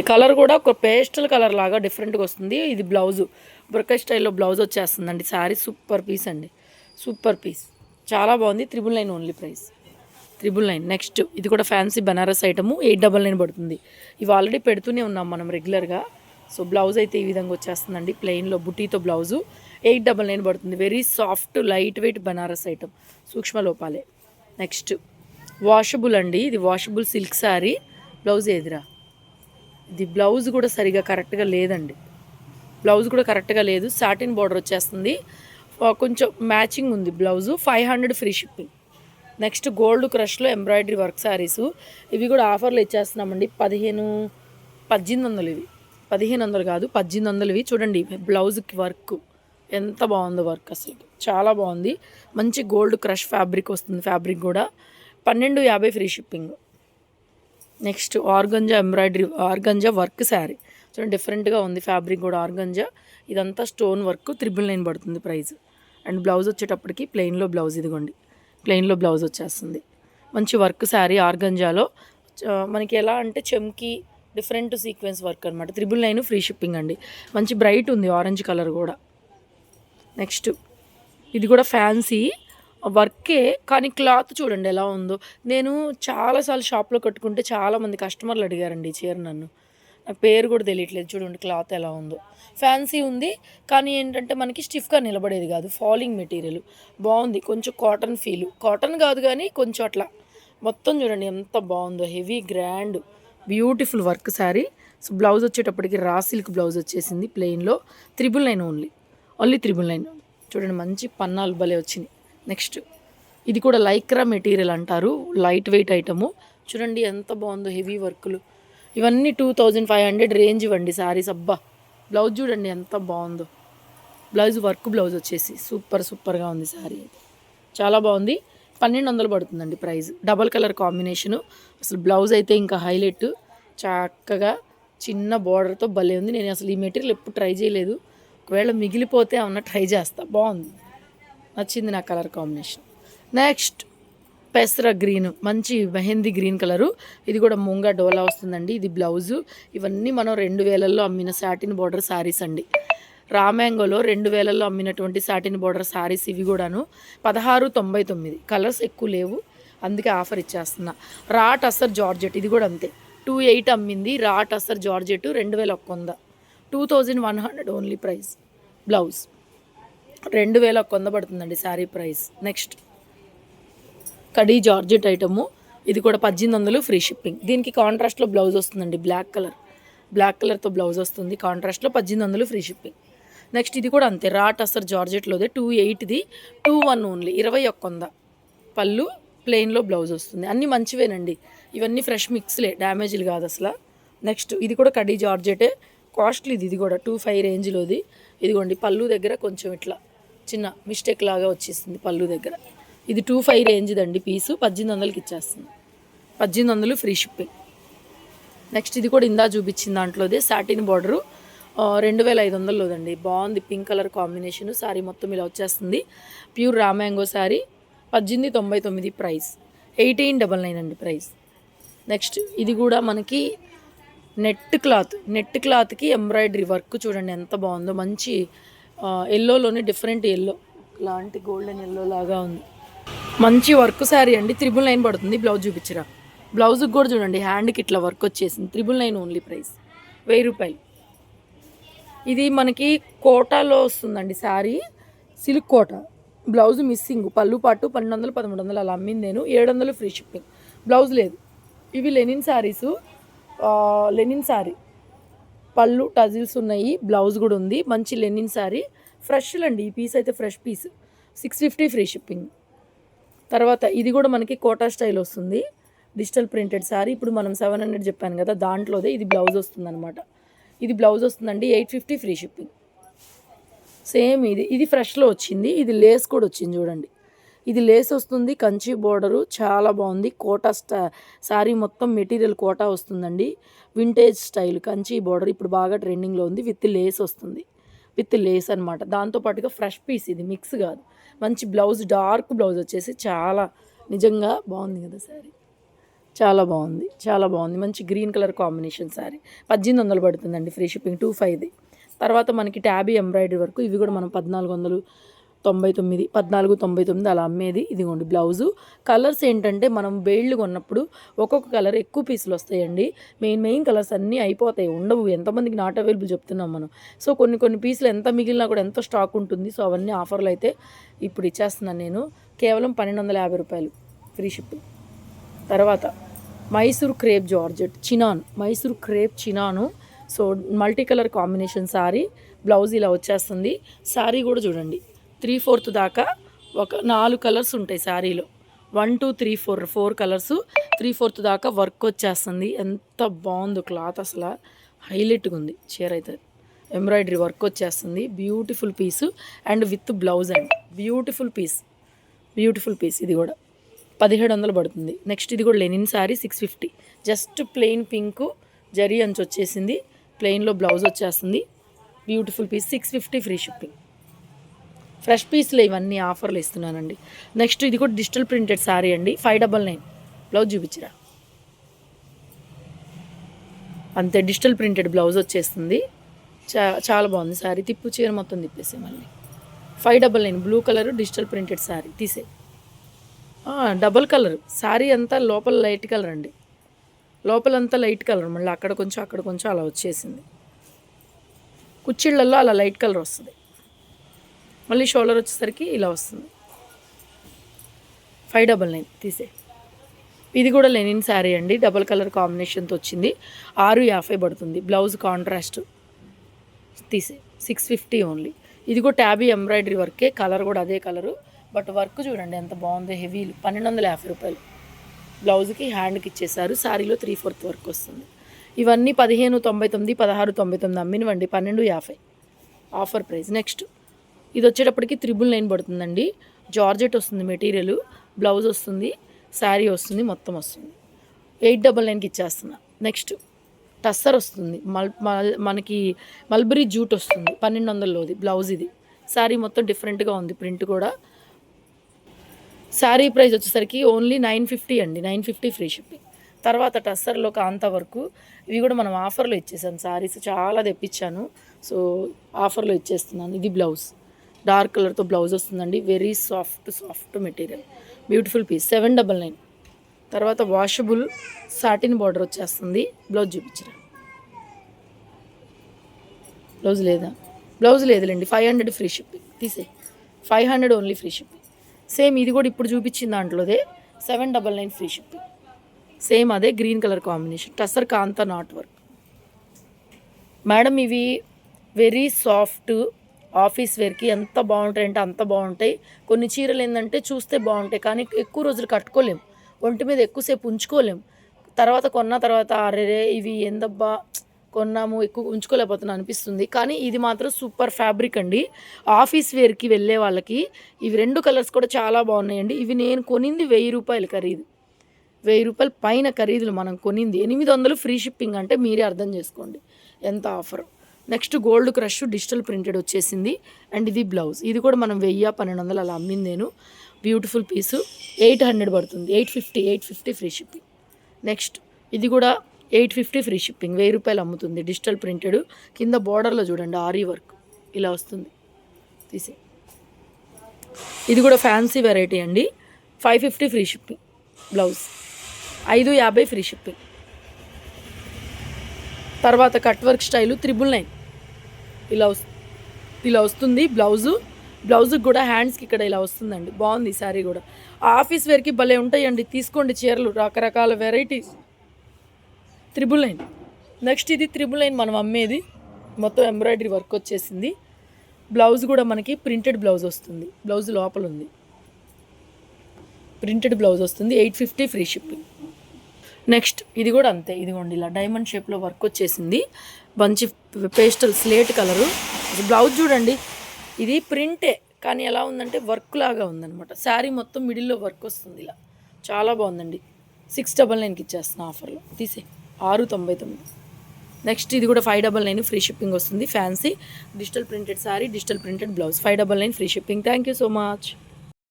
Colour కూడా ఒక pastel colour లాగా డిఫరెంట్గా వస్తుంది. ఇది బ్లౌజు. బురక స్టైల్లో బ్లౌజ్ వచ్చేస్తుందండి. శారీ సూపర్ పీస్ అండి. Super piece. చాలా బాగుంది. Triple nine only price triple nine. Next ఇది కూడా fancy Banaras item eight double nine పడుతుంది. ఇవి ఆల్రెడీ పెడుతూనే ఉన్నాం మనం రెగ్యులర్గా సో బ్లౌజ్ అయితే ఈ విధంగా వచ్చేస్తుందండి. ప్లెయిన్లో బుటీతో బ్లౌజు. ఎయిట్ డబల్ నైన్ పడుతుంది. Very soft light weight Banaras item సూక్ష్మ లోపాలే. నెక్స్ట్ వాషబుల్ అండి. ఇది వాషబుల్ సిల్క్ శారీ బ్లౌజ్ ఏదిరా ఇది బ్లౌజ్ కూడా సరిగా కరెక్ట్గా లేదండి. బ్లౌజ్ కూడా కరెక్ట్గా లేదు. సాటిన్ బార్డర్ వచ్చేస్తుంది. కొంచెం మ్యాచింగ్ ఉంది blouse. Five hundred free shipping. Next gold క్రష్లో embroidery work saris ఇవి కూడా ఆఫర్లు ఇచ్చేస్తున్నామండి. పదిహేను పద్దెనిమిది వందలు ఇవి. పదిహేను వందలు కాదు పద్దెనిమిది వందలు ఇవి. చూడండి బ్లౌజ్కి వర్క్ ఎంత బాగుందో వర్క్ అసలు. చాలా బాగుంది. మంచి గోల్డ్ క్రష్ ఫ్యాబ్రిక్ వస్తుంది ఫ్యాబ్రిక్ కూడా. పన్నెండు యాభై free shipping. Next organza embroidery organza work sari. చూడండి డిఫరెంట్గా ఉంది ఫ్యాబ్రిక్ కూడా ఆర్గంజా. ఇదంతా స్టోన్ వర్క్ త్రిబుల్ నైన్ పడుతుంది ప్రైస్. అండ్ బ్లౌజ్ వచ్చేటప్పటికి ప్లెయిన్లో బ్లౌజ్ ఇదిగోండి. ప్లెయిన్లో బ్లౌజ్ వచ్చేస్తుంది. మంచి వర్క్ శారీ ఆర్గంజాలో. మనకి ఎలా అంటే చెమ్కి డిఫరెంట్ సీక్వెన్స్ వర్క్ అనమాట త్రిబుల్ నైన్ ఫ్రీ షిప్పింగ్ అండి. మంచి బ్రైట్ ఉంది ఆరెంజ్ కలర్ కూడా. నెక్స్ట్ ఇది కూడా ఫ్యాన్సీ వర్కే కానీ క్లాత్ చూడండి ఎలా ఉందో. నేను చాలాసార్లు షాప్లో కట్టుకుంటే చాలామంది కస్టమర్లు అడిగారండి ఈ చీర నన్ను. నా పేరు కూడా తెలియట్లేదు. చూడండి క్లాత్ ఎలా ఉందో. ఫ్యాన్సీ ఉంది కానీ ఏంటంటే మనకి స్టిఫ్గా నిలబడేది కాదు. Falling material. బాగుంది. కొంచెం కాటన్ ఫీల్. కాటన్ కాదు కానీ కొంచెం అట్లా. మొత్తం చూడండి ఎంత బాగుందో. Heavy grand beautiful work sari so blouse వచ్చేటప్పటికి రా సిల్క్ బ్లౌజ్ వచ్చేసింది ప్లెయిన్లో. Triple nine only. Only triple nine. చూడండి మంచి పన్నాలు భలే వచ్చినాయి నెక్స్ట్. ఇది కూడా లైక్రా మెటీరియల్ అంటారు లైట్ వెయిట్ ఐటము. చూడండి ఎంత బాగుందో హెవీ వర్కులు. ఇవన్నీ two thousand five hundred range ఇవ్వండి శారీస్ అబ్బా బ్లౌజ్ చూడండి ఎంత బాగుందో. బ్లౌజ్ వర్క్ బ్లౌజ్ వచ్చేసి సూపర్ సూపర్గా ఉంది శారీ అయితే. చాలా బాగుంది. పన్నెండు వందలు పడుతుందండి ప్రైస్ డబల్ కలర్ కాంబినేషను. అసలు బ్లౌజ్ అయితే ఇంకా హైలైట్. చక్కగా చిన్న బార్డర్తో భలే ఉంది. నేను అసలు ఈ మెటీరియల్ ఎప్పుడు ట్రై చేయలేదు. ఒకవేళ మిగిలిపోతే ఏమన్నా ట్రై చేస్తా. బాగుంది. నచ్చింది నా కలర్ కాంబినేషన్. నెక్స్ట్ పెసర గ్రీన్ మంచి మెహందీ గ్రీన్ కలరు. ఇది కూడా ముంగా డోలా వస్తుందండి. ఇది బ్లౌజు. ఇవన్నీ మనం రెండు వేలల్లో అమ్మిన సాటిన్ బార్డర్ శారీస్ అండి. రామ్యాంగోలో రెండు వేలల్లో అమ్మినటువంటి సాటిన్ బార్డర్ శారీస్ ఇవి కూడాను. పదహారు తొంభై తొమ్మిది. కలర్స్ ఎక్కువ లేవు. అందుకే ఆఫర్ ఇచ్చేస్తున్నా. రా టసర్ జార్జెట్. ఇది కూడా అంతే. టూ ఎయిట్ అమ్మింది. రా టసర్ జార్జెట్ రెండు వేల ఒక్క వంద. Two thousand one hundred only price. Blouse. రెండు వేల ఒక్క వంద పడుతుందండి శారీ ప్రైస్. నెక్స్ట్. కడీ జార్జెట్ ఐటము. ఇది కూడా పద్దెనిమిది వందలు ఫ్రీ షిప్పింగ్. దీనికి కాంట్రాస్ట్లో బ్లౌజ్ వస్తుందండి బ్లాక్ కలర్. బ్లాక్ కలర్తో బ్లౌజ్ వస్తుంది. కాంట్రాస్ట్లో పద్దెనిమిది వందలు ఫ్రీ షిప్పింగ్. నెక్స్ట్ ఇది కూడా అంతే రాట్ అసర్ జార్జెట్లోదే టూ ఎయిట్ది టూ వన్ ఓన్లీ ఇరవై ఒక్క వంద పళ్ళు ప్లెయిన్లో బ్లౌజ్ వస్తుంది. అన్నీ మంచివేనండి. ఇవన్నీ ఫ్రెష్ మిక్స్లే డ్యామేజ్లు కాదు అసలు. నెక్స్ట్ ఇది కూడా కడీ జార్జెటే. కాస్ట్లీ ఇది కూడా టూ ఫైవ్ రేంజ్లోది. ఇదిగోండి పళ్ళు దగ్గర కొంచెం ఇట్లా చిన్న మిస్టేక్ లాగా వచ్చేసింది పళ్ళు దగ్గర. ఇది టూ ఫైవ్ రేంజ్ దండి పీసు పద్దెనిమిది వందలకి ఇచ్చేస్తుంది. పద్దెనిమిది వందలు ఫ్రీ షిప్పింగ్ నెక్స్ట్ ఇది కూడా ఇందా చూపించిన దాంట్లోదే సాటిన్ బార్డరు రెండు వేల ఐదు వందలలోదండి బాగుంది పింక్ కలర్ కాంబినేషన్ శారీ మొత్తం ఇలా వచ్చేస్తుంది. ప్యూర్ రామ్యాంగో శారీ పద్దెనిమిది తొంభై తొమ్మిది ప్రైస్ ఎయిటీన్ డబల్ నైన్ అండి ప్రైస్ నెక్స్ట్ ఇది కూడా మనకి నెట్ క్లాత్ నెట్ క్లాత్కి ఎంబ్రాయిడరీ వర్క్ చూడండి ఎంత బాగుందో. మంచి ఎల్లోలోనే డిఫరెంట్ ఎల్లో లాంటి గోల్డెన్ ఎల్లో లాగా ఉంది. మంచి వర్క్ శారీ అండి. త్రిబుల్ నైన్ పడుతుంది బ్లౌజ్ చూపించరా. బ్లౌజ్కి కూడా చూడండి. హ్యాండ్కి ఇట్లా వర్క్ వచ్చేసింది. త్రిబుల్ నైన్ ఓన్లీ ప్రైస్ వెయ్యి రూపాయలు. ఇది మనకి కోటాలో వస్తుందండి sari silk Kota. Blouse missing పళ్ళు పాటు పన్నెండు వందలు పదమూడు వందలు అలా అమ్మింది నేను. ఏడు వందలు ఫ్రీ షిప్పింగ్ బ్లౌజ్ లేదు. ఇవి లెనిన్ శారీసు లెనిన్ శారీ పళ్ళు టజిల్స్ ఉన్నాయి బ్లౌజ్ కూడా ఉంది మంచి లెనిన్ శారీ ఫ్రెష్ అండి ఈ పీస్ అయితే fresh piece six fifty free shipping తర్వాత ఇది కూడా మనకి కోటా స్టైల్ వస్తుంది. డిజిటల్ ప్రింటెడ్ శారీ ఇప్పుడు మనం సెవెన్ హండ్రెడ్ చెప్పాను కదా దాంట్లోదే ఇది బ్లౌజ్ వస్తుంది అనమాట ఇది బ్లౌజ్ వస్తుందండి eight fifty free shipping same ఇది. ఇది ఫ్రెష్లో వచ్చింది ఇది లేస్ కూడా వచ్చింది చూడండి. ఇది లేస్ వస్తుంది కంచి బోర్డరు చాలా బాగుంది. కోటా స్టా శారీ మొత్తం మెటీరియల్ కోటా వస్తుందండి. వింటేజ్ స్టైల్ కంచి బోర్డర్ ఇప్పుడు బాగా ట్రెండింగ్లో ఉంది. విత్ లేస్ వస్తుంది. విత్ లేస్ అనమాట దాంతోపాటుగా ఫ్రెష్ పీస్ ఇది మిక్స్ కాదు. మంచి బ్లౌజ్ డార్క్ బ్లౌజ్ వచ్చేసి చాలా నిజంగా బాగుంది కదా శారీ చాలా బాగుంది. చాలా బాగుంది. మంచి గ్రీన్ కలర్ కాంబినేషన్ శారీ పద్దెనిమిది వందలు పడుతుందండి ఫ్రీ షిప్పింగ్ టూ ఫైవ్ది తర్వాత మనకి ట్యాబీ ఎంబ్రాయిడరీ వరకు ఇవి కూడా మనం పద్నాలుగు వందలు తొంభై తొమ్మిది పద్నాలుగు తొంభై తొమ్మిది అలా అమ్మేది. ఇదిగోండి బ్లౌజు. కలర్స్ ఏంటంటే మనం బేళ్ళు కొన్నప్పుడు ఒక్కొక్క కలర్ ఎక్కువ పీసులు వస్తాయండి. మెయిన్ మెయిన్ కలర్స్ అన్నీ అయిపోతాయి. ఉండవు. ఎంతమందికి నాట్ అవైలబుల్ చెప్తున్నాం మనం. సో కొన్ని కొన్ని పీసులు ఎంత మిగిలినా కూడా ఎంత స్టాక్ ఉంటుంది. సో అవన్నీ ఆఫర్లు అయితే ఇప్పుడు ఇచ్చేస్తున్నాను నేను. కేవలం పన్నెండు వందల యాభై రూపాయలు. Free shipping. తర్వాత Mysore crepe georgette chinon. Mysore crepe chinon. So multi colour combination sari blouse ఇలా వచ్చేస్తుంది. శారీ కూడా చూడండి. త్రీ ఫోర్త్ దాకా ఒక నాలుగు కలర్స్ ఉంటాయి శారీలో. One two three four four colours. Three fourth దాకా వర్క్ వచ్చేస్తుంది. ఎంత బాగుందో క్లాత్ అసలు. హైలైట్గా ఉంది చీర అయితే. ఎంబ్రాయిడరీ వర్క్ వచ్చేస్తుంది. Beautiful piece and with blouse and. Beautiful piece. Beautiful piece ఇది కూడా. పదిహేడు వందలు పడుతుంది. నెక్స్ట్ ఇది కూడా linen sari six fifty. Just plain pink zari అంచు వచ్చేసింది. ప్లెయిన్లో బ్లౌజ్ వచ్చేస్తుంది. Beautiful piece. Six fifty free shipping. Fresh పీస్లో ఇవన్నీ ఆఫర్లు ఇస్తున్నానండి. నెక్స్ట్ ఇది కూడా డిజిటల్ ప్రింటెడ్ శారీ అండి. Five double nine. బ్లౌజ్ చూపించరా? అంతే డిజిటల్ ప్రింటెడ్ బ్లౌజ్ వచ్చేస్తుంది. చా చాలా బాగుంది శారీ తిప్పు చీర మొత్తం తిప్పేసే మళ్ళీ. Five double nine. Blue colour digital printed sari తీసే డబల్ కలర్. శారీ అంతా లోపల లైట్ కలర్ అండి. లోపలంతా లైట్ కలర్. మళ్ళీ అక్కడ కొంచెం అక్కడ కొంచెం అలా వచ్చేసింది. కుచ్చిళ్ళల్లో అలా లైట్ కలర్ వస్తుంది. మళ్ళీ షోల్డర్ వచ్చేసరికి ఇలా వస్తుంది. ఫైవ్ డబల్ నైన్ తీసే ఇది కూడా లెనిన్ శారీ అండి. డబల్ కలర్ కాంబినేషన్తో వచ్చింది. ఆరు యాభై పడుతుంది. బ్లౌజ్ కాంట్రాస్ట్ తీసే సిక్స్ ఫిఫ్టీ ఓన్లీ ఇది కూడా ట్యాబీ ఎంబ్రాయిడరీ వర్కే కలర్ కూడా అదే కలరు బట్ వర్క్ చూడండి ఎంత బాగుందో. హెవీలు పన్నెండు వందల యాభై రూపాయలు. బ్లౌజ్కి హ్యాండ్కి ఇచ్చేసారు శారీలో త్రీ ఫోర్త్ వర్క్ వస్తుంది. ఇవన్నీ పదిహేను తొంభై తొమ్మిది పదహారు తొంభై తొమ్మిది అమ్మినవండి. పన్నెండు యాభై. ఆఫర్ ప్రైస్ నెక్స్ట్ ఇది వచ్చేటప్పటికి త్రిబుల్ నైన్ పడుతుందండి. జార్జెట్ వస్తుంది మెటీరియల్ బ్లౌజ్ వస్తుంది శారీ వస్తుంది మొత్తం వస్తుంది. ఎయిట్ డబల్ నైన్కి ఇచ్చేస్తున్నా. నెక్స్ట్ టస్సర్ వస్తుంది. మల్ మనకి మల్బరీ జూట్ వస్తుంది. పన్నెండు వందలలోది బ్లౌజ్ ఇది. శారీ మొత్తం డిఫరెంట్గా ఉంది ప్రింట్ కూడా. శారీ ప్రైస్ వచ్చేసరికి ఓన్లీ నైన్ ఫిఫ్టీ అండి. Nine fifty free shipping. తర్వాత టస్సర్లో కాంత వరకు. ఇవి కూడా మనం ఆఫర్లో ఇచ్చేసాం శారీస్ చాలా తెప్పించాను. సో ఆఫర్లో ఇచ్చేస్తున్నాను. ఇది బ్లౌజ్. డార్క్ కలర్తో బ్లౌజ్ వస్తుందండి. Very soft soft material beautiful piece seven double nine తర్వాత వాషబుల్ సాటిన్ బార్డర్ వచ్చేస్తుంది. బ్లౌజ్ చూపించరా? బ్లౌజ్ లేదా? బ్లౌజ్ లేదులేండి. ఫైవ్ హండ్రెడ్ ఫ్రీ షిప్పింగ్ తీసే five hundred only free shipping same ఇది కూడా ఇప్పుడు చూపించిన దాంట్లోదే seven double nine free shipping same అదే green colour combination tussar kantha knot work madam ఇవి వెరీ సాఫ్ట్ ఆఫీస్ వేర్కి ఎంత బాగుంటాయి అంటే అంత బాగుంటాయి. కొన్ని చీరలు ఏంటంటే చూస్తే బాగుంటాయి కానీ ఎక్కువ రోజులు కట్టుకోలేం. ఒంటి మీద ఎక్కువసేపు ఉంచుకోలేం. తర్వాత కొన్న తర్వాత అరే ఇవి ఏందబ్బా కొన్నాము ఎక్కువ ఉంచుకోలేకపోతున్నా అనిపిస్తుంది. కానీ ఇది మాత్రం సూపర్ ఫ్యాబ్రిక్ అండి. ఆఫీస్ వేర్కి వెళ్ళే వాళ్ళకి ఇవి రెండు కలర్స్ కూడా చాలా బాగున్నాయండి. ఇవి నేను కొనింది వెయ్యి రూపాయలు ఖరీదు. వెయ్యి రూపాయలు పైన ఖరీదులు మనం కొనింది. ఎనిమిది వందలు ఫ్రీ షిప్పింగ్ అంటే మీరే అర్థం చేసుకోండి. ఎంత offer. Next gold crush digital printed వచ్చేసింది. అండ్ ఇది బ్లౌజ్. ఇది కూడా మనం వెయ్యి పన్నెండు వందలు అలా అమ్మింది నేను. బ్యూటిఫుల్ పీసు ఎయిట్ హండ్రెడ్ పడుతుంది. Eight fifty eight fifty free shipping next ఇది కూడా ఎయిట్ ఫిఫ్టీ ఫ్రీ షిప్పింగ్ వెయ్యి రూపాయలు అమ్ముతుంది డిజిటల్ ప్రింటెడ్. కింద బార్డర్లో చూడండి ఆరీ వర్క్. ఇలా వస్తుంది. తీసే ఇది కూడా ఫ్యాన్సీ వెరైటీ అండి. Five fifty free shipping blouse ఐదు యాభై ఫ్రీ షిప్పింగ్ తర్వాత cut work style triple nine ఇలా వస్ ఇలా వస్తుంది బ్లౌజు. బ్లౌజుకి కూడా హ్యాండ్స్కి ఇక్కడ ఇలా వస్తుందండి. బాగుంది ఈ శారీ కూడా. ఆఫీస్ వేర్కి భలే ఉంటాయండి. తీసుకోండి చీరలు. రకరకాల వెరైటీస్ త్రిబుల్ నైన్. నెక్స్ట్ ఇది త్రిబుల్ నైన్ మనం అమ్మేది. మొత్తం ఎంబ్రాయిడరీ వర్క్ వచ్చేసింది. బ్లౌజ్ కూడా మనకి ప్రింటెడ్ బ్లౌజ్ వస్తుంది. బ్లౌజ్ లోపల ఉంది. ప్రింటెడ్ బ్లౌజ్ వస్తుంది. Eight fifty free shipping. Next ఇది కూడా అంతే. ఇదిగోండి ఇలా డైమండ్ షేప్లో వర్క్ వచ్చేసింది. మంచి పేస్టల్ స్లేట్ కలరు. బ్లౌజ్ చూడండి. ఇది ప్రింటే కానీ ఎలా ఉందంటే వర్క్ లాగా ఉందన్నమాట. శారీ మొత్తం మిడిల్లో వర్క్ వస్తుంది ఇలా. చాలా బాగుందండి. సిక్స్ డబల్ నైన్కి ఇచ్చేస్తున్నా ఆఫర్లో. తీసే. ఆరు తొంభై తొమ్మిది. నెక్స్ట్ ఇది కూడా five double nine free shipping వస్తుంది. Fancy digital printed sari digital printed blouse. Five double nine free shipping. Thank you so much.